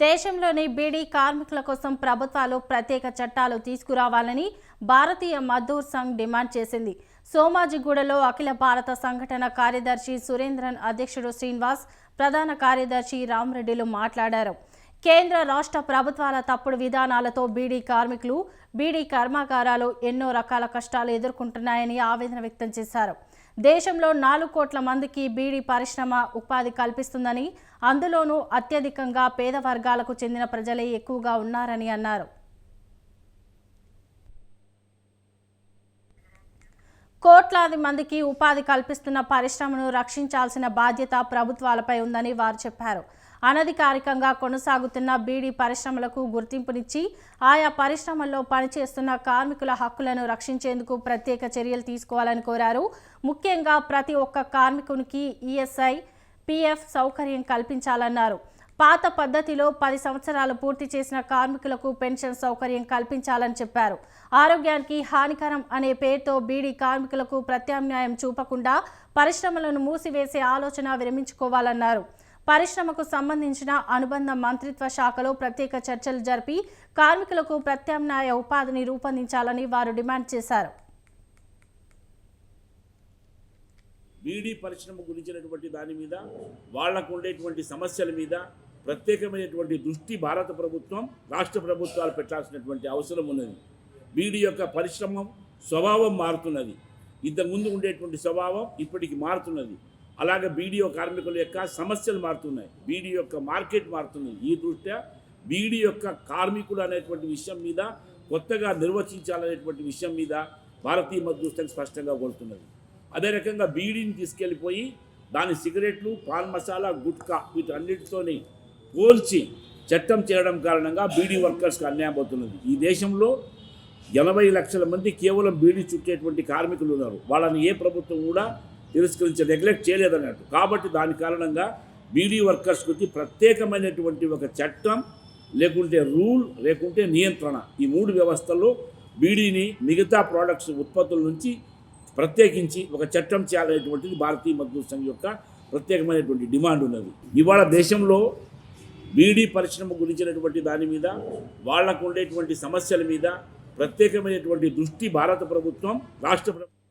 దేశంలోని బీడీ కార్మికుల కోసం ప్రభుత్వాలు ప్రత్యేక చట్టాలు తీసుకురావాలని భారతీయ మద్దూర్ సంఘ్ డిమాండ్ చేసింది. సోమాజిగూడలో అఖిల భారత సంఘటన కార్యదర్శి సురేంద్రన్ అధ్యక్షుడు శ్రీనివాస్ ప్రధాన కార్యదర్శి రామరెడ్డిలు మాట్లాడారు. కేంద్ర రాష్ట్ర ప్రభుత్వాల తప్పుడు విధానాలతో బీడీ కార్మికులు బీడీ కర్మాగారాలు ఎన్నో రకాల కష్టాలు ఎదుర్కొంటున్నాయని ఆవేదన వ్యక్తం చేశారు. దేశంలో నాలుగు కోట్ల మందికి బీడీ పరిశ్రమ ఉపాధి కల్పిస్తుందని అందులోనూ అత్యధికంగా పేద వర్గాలకు చెందిన ప్రజలే ఎక్కువగా ఉన్నారని అన్నారు. కోట్లాది మందికి ఉపాధి కల్పిస్తున్న పరిశ్రమను రక్షించాల్సిన బాధ్యత ప్రభుత్వాలపై ఉందని వారు చెప్పారు. అనధికారికంగా కొనసాగుతున్న బీడీ పరిశ్రమలకు గుర్తింపునిచ్చి ఆయా పరిశ్రమల్లో పనిచేస్తున్న కార్మికుల హక్కులను రక్షించేందుకు ప్రత్యేక చర్యలు తీసుకోవాలని కోరారు. ముఖ్యంగా ప్రతి ఒక్క కార్మికునికి ఈఎస్ఐ పీఎఫ్ సౌకర్యం కల్పించాలన్నారు. పాత పద్ధతిలో పది సంవత్సరాలు పూర్తి చేసిన కార్మికులకు పెన్షన్ సౌకర్యం కల్పించాలని చెప్పారు. ఆరోగ్యానికి హానికరం అనే పేరుతో బీడీ కార్మికులకు ప్రత్యామ్నాయం చూపకుండా పరిశ్రమలను మూసివేసే ఆలోచన విరమించుకోవాలన్నారు. పరిశ్రమకు సంబంధించిన అనుబంధ మంత్రిత్వ శాఖలో ప్రత్యేక చర్చలు జరిపి కార్మికులకు ప్రత్యామ్నాయ ఉపాధిని రూపొందించాలని వారు డిమాండ్ చేశారు. బీడీ పరిశ్రమ గురించినటువంటి దాని మీద వాళ్ళకు ఉండేటువంటి సమస్యల మీద ప్రత్యేకమైనటువంటి దృష్టి భారత ప్రభుత్వం రాష్ట్ర ప్రభుత్వాలు పెట్టాల్సినటువంటి అవసరం ఉన్నది. బీడీ యొక్క పరిశ్రమ స్వభావం మారుతున్నది. ఇంతకుముందు ఉండేటువంటి స్వభావం ఇప్పటికి మారుతున్నది. అలాగే బీడీఓ కార్మికుల యొక్క సమస్యలు మారుతున్నాయి. బీడీ యొక్క మార్కెట్ మారుతుంది. ఈ దృష్ట్యా బీడీ యొక్క కార్మికులు అనేటువంటి విషయం మీద కొత్తగా నిర్వచించాలనేటువంటి విషయం మీద భారతీయ మధ్యస్థం స్పష్టంగా కోరుతున్నది. అదే రకంగా బీడీని తీసుకెళ్ళిపోయి దాని సిగరెట్లు పాన్ మసాలా గుట్కా వీటన్నిటితోని పోల్చి చట్టం చేయడం కారణంగా బీడీ వర్కర్స్కి అన్యాయం అవుతున్నది. ఈ దేశంలో ఎనభై లక్షల మంది కేవలం బీడీ చుట్టేటువంటి కార్మికులు ఉన్నారు. వాళ్ళని ఏ ప్రభుత్వం కూడా తిరస్కరించి నెగ్లెక్ట్ చేయలేదన్నట్టు. కాబట్టి దాని కారణంగా బీడీ వర్కర్స్ గురించి ప్రత్యేకమైనటువంటి ఒక చట్టం లేకుంటే రూల్ లేకుంటే నియంత్రణ. ఈ మూడు వ్యవస్థల్లో బీడీని మిగతా ప్రోడక్ట్స్ ఉత్పత్తుల నుంచి ప్రత్యేకించి ఒక చట్టం చేయాలనేటువంటిది భారతీయ మజ్దూర్ సంఘ్ యొక్క ప్రత్యేకమైనటువంటి డిమాండ్ ఉన్నది. ఇవాళ దేశంలో బీడీ పరిశ్రమ గురించినటువంటి దాని మీద వాళ్ళకు ఉండేటువంటి సమస్యల మీద ప్రత్యేకమైనటువంటి దృష్టి భారత ప్రభుత్వం రాష్ట్ర ప్రభుత్వం